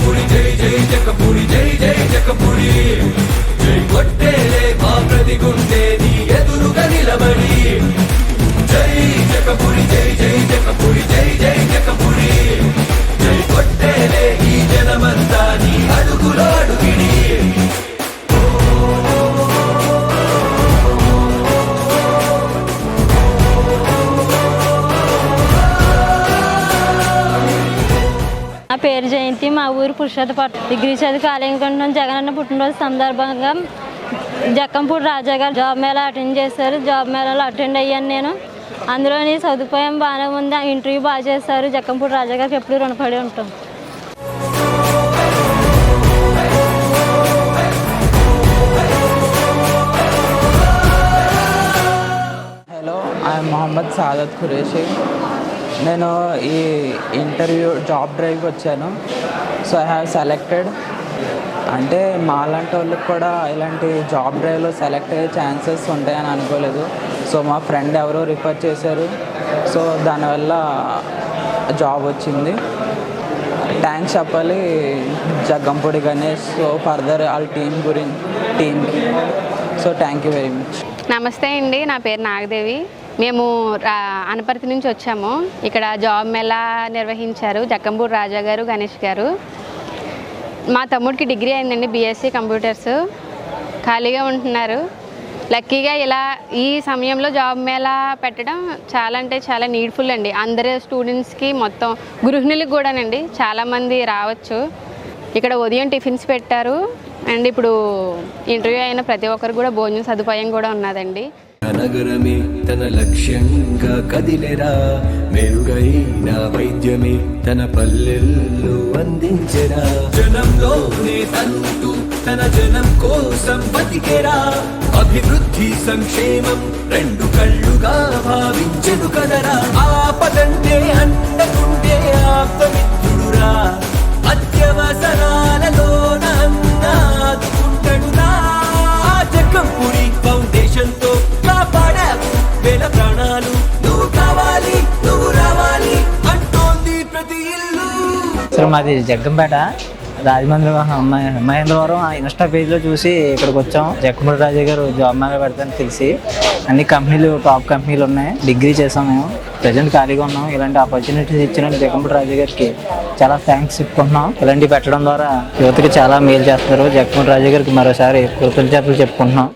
జై జై జకపురి నా పేరు జయంతి. మా ఊరు పురుషోత్తపట్నం డిగ్రీ చదివి కాలేంకుటం జగన్ అన్న పుట్టినరోజు సందర్భంగా జక్కంపూడి రాజా గారు జాబ్ మేళా అటెండ్ చేశారు. జాబ్ మేళాలో అటెండ్ అయ్యాను నేను. అందులోని సదుపాయం బాగానే ఉంది. ఆ ఇంటర్వ్యూ బాగా చేశారు. జక్కంపూడి రాజా గారికి ఎప్పుడు రుణపడి ఉంటాం. హలో ఐఎమ్ మొహమ్మద్ సాదత్ ఖురేషి నేను ఈ ఇంటర్వ్యూ జాబ్ డ్రైవ్కి వచ్చాను. So I have selected. అంటే మాలాంటి వాళ్ళకి కూడా ఇలాంటి జాబ్ డ్రైవ్లో సెలెక్ట్ అయ్యే ఛాన్సెస్ ఉంటాయని అనుకోలేదు. సో మా ఫ్రెండ్ ఎవరో రిఫర్ చేశారు. సో దానివల్ల జాబ్ వచ్చింది. థ్యాంక్స్ చెప్పాలి జగ్గంపూడి గణేష్. సో ఫర్దర్ వాళ్ళ టీం గురించి టీంకి so thank you very much. నమస్తే అండి. నా పేరు నాగదేవి. మేము రా- అనపర్తి నుంచి వచ్చాము. ఇక్కడ జాబ్ మేళా నిర్వహించారు జక్కంపూడి రాజా గారు గణేష్ గారు. మా తమ్ముడికి డిగ్రీ అయిందండి బీఎస్సీ కంప్యూటర్స్. ఖాళీగా ఉంటున్నారు. లక్కీగా ఇలా ఈ సమయంలో జాబ్ మేళా పెట్టడం చాలా అంటే చాలా నీడ్ఫుల్ అండి. అందరు స్టూడెంట్స్కి మొత్తం గృహిణులకు కూడానండి చాలామంది రావచ్చు. ఇక్కడ ఉదయం టిఫిన్స్ పెట్టారు. అండ్ ఇప్పుడు ఇంటర్వ్యూ అయిన ప్రతి ఒక్కరు కూడా భోజనం సదుపాయం కూడా ఉన్నదండి. నగరమే తన లక్ష్యంగా కదిలేరా? మెరుగైన వైద్యమే తన పల్లెల్లో అందించెరా? జనంలోనే తంటూ తన జనం కోసం బతికెరా? అభివృద్ధి సంక్షేమం రెండు కళ్ళుగా భావించెను కదరా? సార్ మాది జగ్గంపేట రాజమండ్రి మహేంద్రవరం ఆ ఇన్స్టా పేజ్లో చూసి ఇక్కడికి వచ్చాం. జక్కమూడి రాజు గారు జాబ్ మేళ పెడతాను తెలిసి అన్ని కంపెనీలు టాప్ కంపెనీలు ఉన్నాయి. డిగ్రీ చేసాం మేము. ప్రజెంట్ ఖాళీగా ఉన్నాం. ఇలాంటి ఆపర్చునిటీస్ ఇచ్చిన జక్కమూడి రాజు గారికి చాలా థ్యాంక్స్ చెప్పుకుంటున్నాం. ఇలాంటివి పెట్టడం ద్వారా యువతకి చాలా మేలు చేస్తారు జక్కమూడి రాజు గారికి మరోసారి కృతజ్ఞతలు చెప్పుకుంటున్నాం.